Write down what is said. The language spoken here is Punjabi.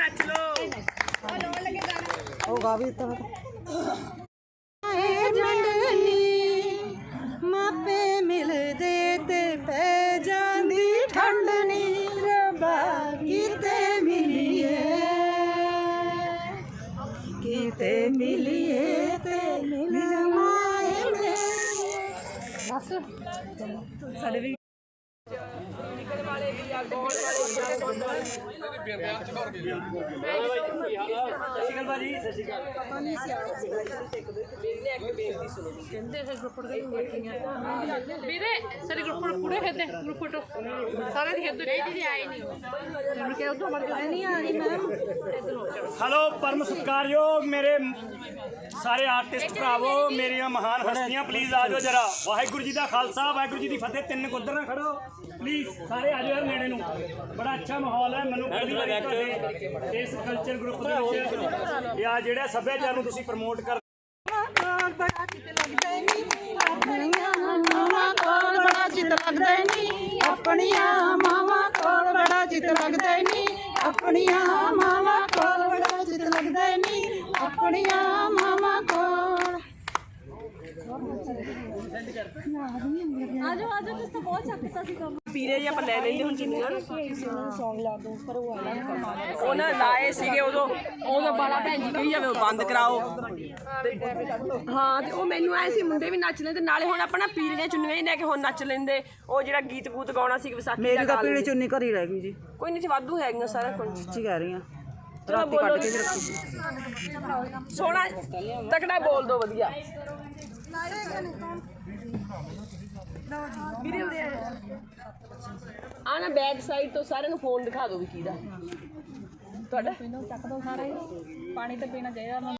ਨੱਚ ਲੋ ਉਹ ਗਾ ਵੀ ਤਾਂ ਆਏ ਮੰਡਲੀ ਮਾਪੇ ਮਿਲਦੇ ਤੇ ਪੈ ਜਾਂਦੀ ਠੰਡ ਨੀ ਰੱਬਾ ਕਿਤੇ ਮਿਲੀਏ ਕਿਤੇ ਮਿਲੀਏ ਤੇ ਮਿਲ ਮਾਏ ਬਸ ਸਾਡੇ ਵੀ ਵੀਰੇ ਸਾਡੇ ਗਰੁੱਪ ਫੋਟੋ ਪੂਰੇ ਖੇਦੇ ਗਰੁੱਪ ਫੋਟੋ ਸਾਰੇ ਦੀ ਖੇਦੇ ਨਹੀਂ ਦੀਦੀ ਆਏ ਨਹੀਂ। ਮੈਂ ਕਿਹਾ ਉਦੋਂ ਮਰ ਨਹੀਂ ਆ ਰਹੀ ਮੈਮ ਹੈਲੋ ਪਰਮ ਸਤਿਕਾਰਯੋਗ ਮੇਰੇ ਸਾਰੇ ਆਰਟਿਸਟ ਭਰਾਵੋ ਮੇਰੀਆਂ ਮਹਾਨ ਹਸਤੀਆਂ ਪਲੀਜ਼ ਆ ਜਾਓ ਜਰਾ। ਵਾਹਿਗੁਰੂ ਜੀ ਦਾ ਖਾਲਸਾ ਵਾਹਿਗੁਰੂ ਜੀ ਦੀ ਫਤਿਹ। ਤਿੰਨ ਕੁੱਧਰ ਨਾ ਖੜੋ। ਪਲੀਜ਼ ਸਾਰੇ ਆ ਜਾਓ ਯਾਰ ਨੇੜੇ ਨੂੰ। ਬੜਾ ਅੱਛਾ ਮਾਹੌਲ ਹੈ ਮੈਨੂੰ ਪਹਿਲੀ ਵਾਰੀ ਤੁਹਾਡੇ ਇਸ ਕਲਚਰ ਗਰੁੱਪ ਦੇ ਵਿੱਚ ਜਾਂ ਜਿਹੜਾ ਸੱਭਿਆਚਾਰ ਨੂੰ ਤੁਸੀਂ ਪ੍ਰਮੋਟ ਕਰ ਬੜਾ ਚਿੱਤ ਲੱਗਦਾ ਨੀ? ਆਪਣੀਆਂ ਮਾਵਾਂ ਕੋਲ ਬੜਾ ਚਿੱਤ ਲੱਗਦਾ ਨੀ ਆਪਣੀਆਂ ਮਾਵਾਂ ਕੋਲ ਬੜਾ ਚਿੱਤ ਲੱਗਦਾ ਨੀ ਆਪਣੀਆਂ ਮਾਵਾਂ ਕੋਲ ਬੜਾ ਚਿੱਤ ਲੱਗਦਾ ਨੀ। ਆਪਣੀਆਂ ਮਾਵਾਂ ਕੋਲ ਆਜੋ ਆਜੋ ਤੁਸੀਂ ਤਾਂ ਬਹੁਤ ਚੱਕਤਾ ਸੀ ਕੰਮ ਪੀਰੇ ਜੀ ਆਪਾਂ ਲੈ ਲੈਂਦੇ ਹੁਣ ਚੀਨੀਆਂ ਉਹਨਾਂ ਨੇ ਲਾਏ ਸੀਗੇ ਉਦੋਂ ਉਦੋਂ ਬਾਲਾ ਭੈਣ ਜੀ ਕਹੀ ਜਾਵੇ ਉਹ ਬੰਦ ਕਰਾਓ। ਹਾਂ ਤੇ ਉਹ ਮੈਨੂੰ ਆਏ ਸੀ ਮੁੰਡੇ ਵੀ ਨੱਚ ਲੈਂਦੇ ਨਾਲੇ ਹੁਣ ਆਪਣਾ ਪੀਰੀਆਂ ਚੁੰਨੀਆਂ ਹੀ ਲੈ ਕੇ ਹੁਣ ਨੱਚ ਲੈਂਦੇ। ਉਹ ਜਿਹੜਾ ਗੀਤ ਗੂਤ ਗਾਉਣਾ ਸੀ ਵਿਸਾਖੀ ਮੇਰੀ ਦਾ ਤਾਂ ਗਾ ਪੀੜੀ ਲੈਂਦੇ। ਚੁੰਨੀ ਘਰੀ ਰਹਿ ਗਈ ਜੀ। ਕੋਈ ਨਹੀਂ ਜੀ ਵਾਧੂ ਹੈਗੀਆਂ ਸਾਰਾ ਕੁਝ। ਸੱਚੀ ਕਹਿ ਰਹੀ ਆ ਰਾਤੀ ਬੋਲੋ ਕੱਢ ਕੇ ਵੀ ਰੱਖੀ ਸੋਹਣਾ ਤਕੜਾ ਬੋਲ ਦੋ ਵਧੀਆ। ਵੀਰੇ ਉਰੇ ਆ ਨਾ ਬੈਕ ਸਾਈਡ ਤੋਂ ਸਾਰਿਆਂ ਨੂੰ ਫੋਨ ਦਿਖਾ ਦਿਓ ਵੀ ਕਿਹਦਾ ਤੁਹਾਡਾ? ਚੱਕ ਦੋ ਸਾਰੇ। ਪਾਣੀ ਤਾਂ ਪੀਣਾ ਚਾਹੀਦਾ